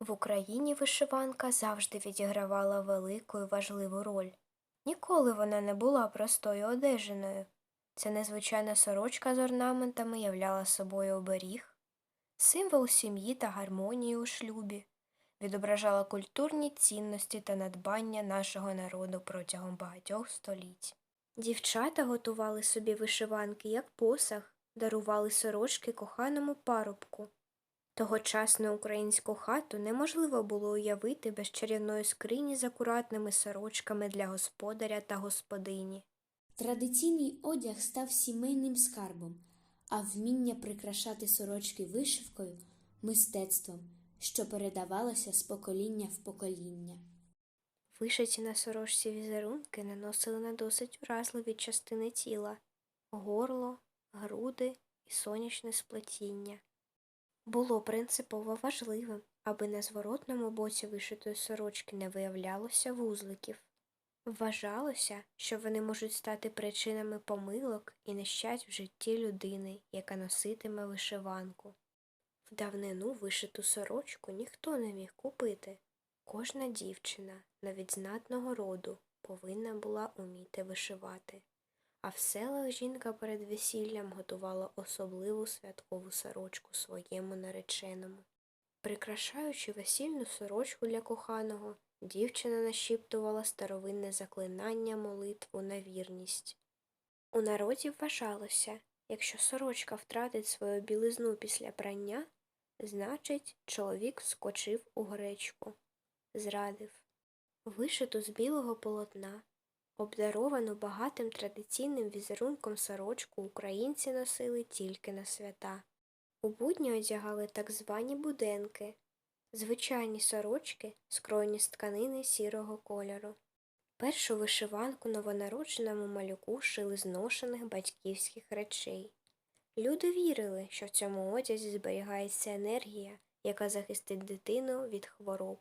В Україні вишиванка завжди відігравала велику і важливу роль. Ніколи вона не була простою одежиною. Ця незвичайна сорочка з орнаментами являла собою оберіг, символ сім'ї та гармонії у шлюбі, відображала культурні цінності та надбання нашого народу протягом багатьох століть. Дівчата готували собі вишиванки як посаг, дарували сорочки коханому парубку. Тогочасну українську хату неможливо було уявити без чарівної скрині з акуратними сорочками для господаря та господині. Традиційний одяг став сімейним скарбом, а вміння прикрашати сорочки вишивкою мистецтвом, що передавалося з покоління в покоління. Вишиті на сорочці візерунки наносили на досить уразливі частини тіла горло, груди і сонячне сплетіння. Було принципово важливим, аби на зворотному боці вишитої сорочки не виявлялося вузликів. Вважалося, що вони можуть стати причинами помилок і нещасть в житті людини, яка носитиме вишиванку. В давнину вишиту сорочку ніхто не міг купити. Кожна дівчина, навіть знатного роду, повинна була уміти вишивати. А в селах жінка перед весіллям готувала особливу святкову сорочку своєму нареченому. Прикрашаючи весільну сорочку для коханого, дівчина нашіптувала старовинне заклинання молитву на вірність. У народі вважалося, якщо сорочка втратить свою білизну після прання, значить, чоловік вскочив у гречку, зрадив. Вишиту з білого полотна, обдаровану багатим традиційним візерунком сорочку українці носили тільки на свята. У будні одягали так звані буденки, звичайні сорочки, скроєні з тканини сірого кольору. Першу вишиванку новонародженому малюку шили з ношених батьківських речей. Люди вірили, що в цьому одязі зберігається енергія, яка захистить дитину від хвороб.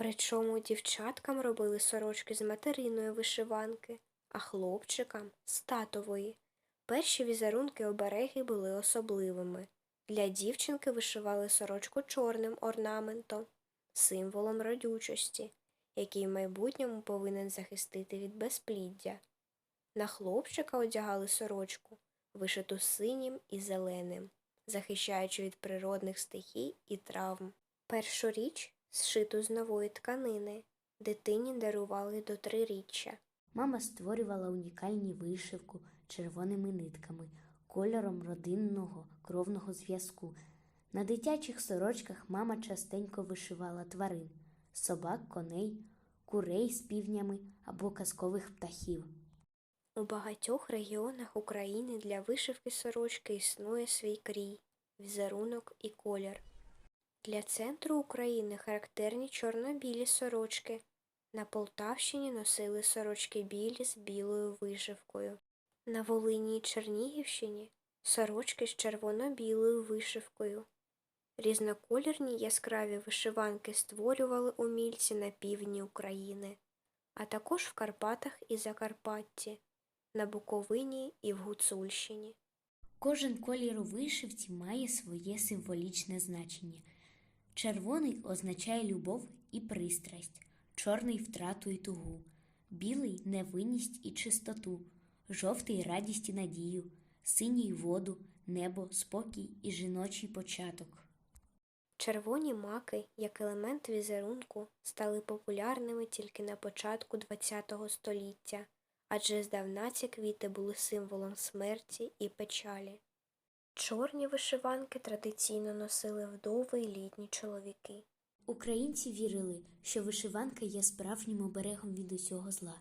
Причому дівчаткам робили сорочки з материної вишиванки, а хлопчикам з татової. Перші візерунки обереги були особливими. Для дівчинки вишивали сорочку чорним орнаментом, символом родючості, який в майбутньому повинен захистити від безпліддя. На хлопчика одягали сорочку, вишиту синім і зеленим, захищаючи від природних стихій і травм. Першу річ, зшиту з нової тканини, дитині дарували до триріччя. Мама створювала унікальні вишивку червоними нитками, кольором родинного кровного зв'язку. На дитячих сорочках мама частенько вишивала тварин собак, коней, курей з півнями або казкових птахів. У багатьох регіонах України для вишивки сорочки існує свій крій, візерунок і колір. Для центру України характерні чорно-білі сорочки. На Полтавщині носили сорочки білі з білою вишивкою. На Волині і Чернігівщині сорочки з червоно-білою вишивкою. Різнокольорні яскраві вишиванки створювали умільці на півдні України, а також в Карпатах і Закарпатті, на Буковині і в Гуцульщині. Кожен колір у вишивці має своє символічне значення. Червоний означає любов і пристрасть, чорний втрату і тугу, білий невинність і чистоту, жовтий радість і надію, синій воду, небо, спокій і жіночий початок. Червоні маки, як елемент візерунку, стали популярними тільки на початку ХХ століття, адже здавна ці квіти були символом смерті і печалі. Чорні вишиванки традиційно носили вдови й літні чоловіки. Українці вірили, що вишиванка є справжнім оберегом від усього зла,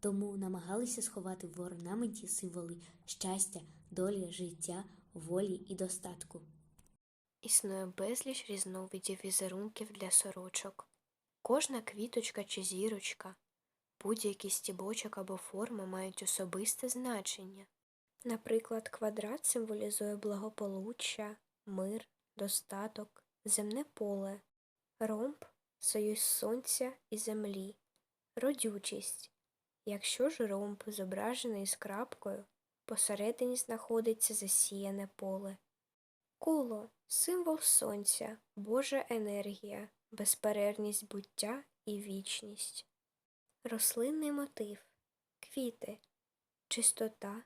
тому намагалися сховати в орнаменті символи щастя, долі, життя, волі і достатку. Існує безліч різновидів візерунків для сорочок. Кожна квіточка чи зірочка, будь-який стібочок або форма мають особисте значення. Наприклад, квадрат символізує благополуччя, мир, достаток, земне поле, ромб союз сонця і землі, родючість. Якщо ж ромб зображений з крапкою, посередині знаходиться засіяне поле. Коло символ сонця, Божа енергія, безперервність буття і вічність. Рослинний мотив квіти, чистота,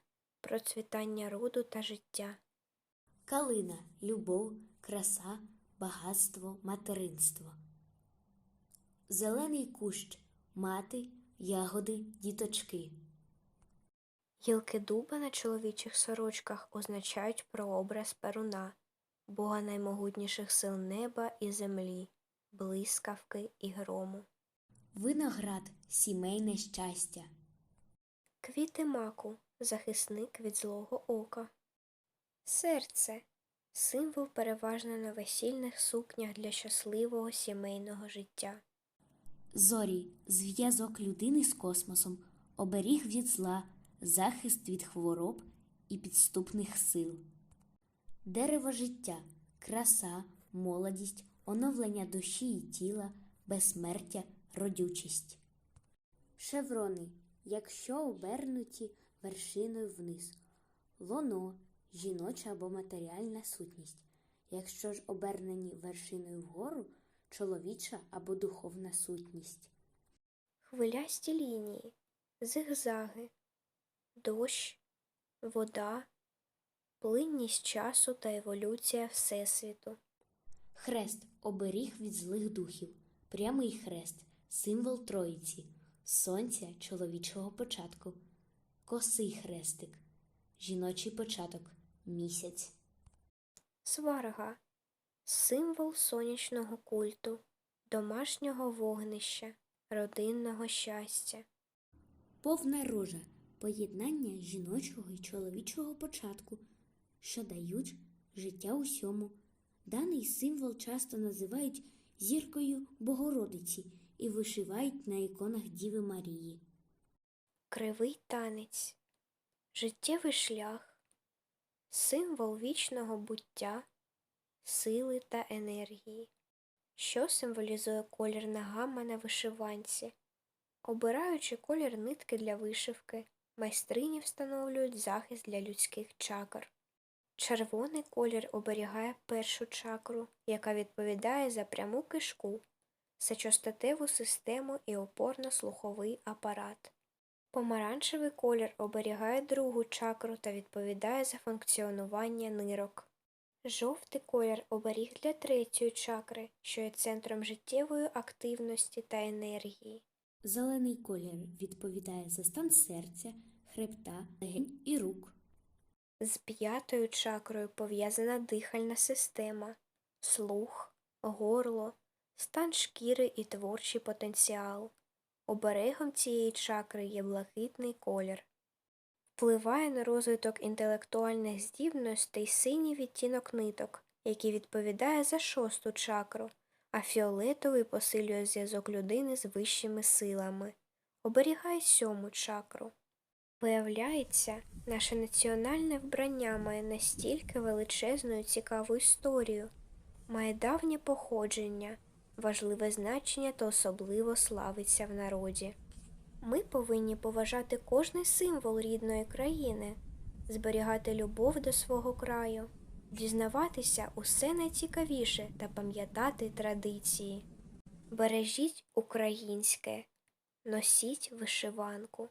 процвітання роду та життя. Калина любов, краса, багатство, материнство. Зелений кущ мати, ягоди, діточки. Гілки дуба на чоловічих сорочках означають прообраз перуна, бога наймогутніших сил неба і землі, блискавки і грому. Виноград сімейне щастя. Квіти маку захисник від злого ока. Серце символ переважно на весільних сукнях для щасливого сімейного життя. Зорі зв'язок людини з космосом, оберіг від зла, захист від хвороб і підступних сил. Дерево життя, краса, молодість, оновлення душі і тіла, безсмертя, родючість. Шеврони, якщо обернуті вершиною вниз, лоно жіноча або матеріальна сутність, якщо ж обернені вершиною вгору, чоловіча або духовна сутність. Хвилясті лінії, зигзаги, дощ, вода, плинність часу та еволюція Всесвіту. Хрест оберіг від злих духів, прямий хрест, символ Троїці, сонця чоловічого початку, косий хрестик, жіночий початок, місяць. Сварга символ сонячного культу, домашнього вогнища, родинного щастя. Повна рожа поєднання жіночого і чоловічого початку, що дають життя усьому. Даний символ часто називають зіркою Богородиці і вишивають на іконах Діви Марії. Кривий танець, життєвий шлях, символ вічного буття, сили та енергії, що символізує колірна гамма на вишиванці. Обираючи колір нитки для вишивки, майстрині встановлюють захист для людських чакр. Червоний колір оберігає першу чакру, яка відповідає за пряму кишку, сечостатеву систему і опорно-слуховий апарат. Помаранчевий колір оберігає другу чакру та відповідає за функціонування нирок. Жовтий колір оберіг для третьої чакри, що є центром життєвої активності та енергії. Зелений колір відповідає за стан серця, хребта, легень і рук. З п'ятою чакрою пов'язана дихальна система, слух, горло, стан шкіри і творчий потенціал. Оберегом цієї чакри є блакитний колір. Впливає на розвиток інтелектуальних здібностей синій відтінок ниток, який відповідає за шосту чакру, а фіолетовий посилює зв'язок людини з вищими силами. Оберігає сьому чакру. Виявляється, наше національне вбрання має настільки величезну і цікаву історію, має давнє походження, важливе значення та особливо славиться в народі. Ми повинні поважати кожний символ рідної країни, зберігати любов до свого краю, дізнаватися усе найцікавіше та пам'ятати традиції. Бережіть українське, носіть вишиванку.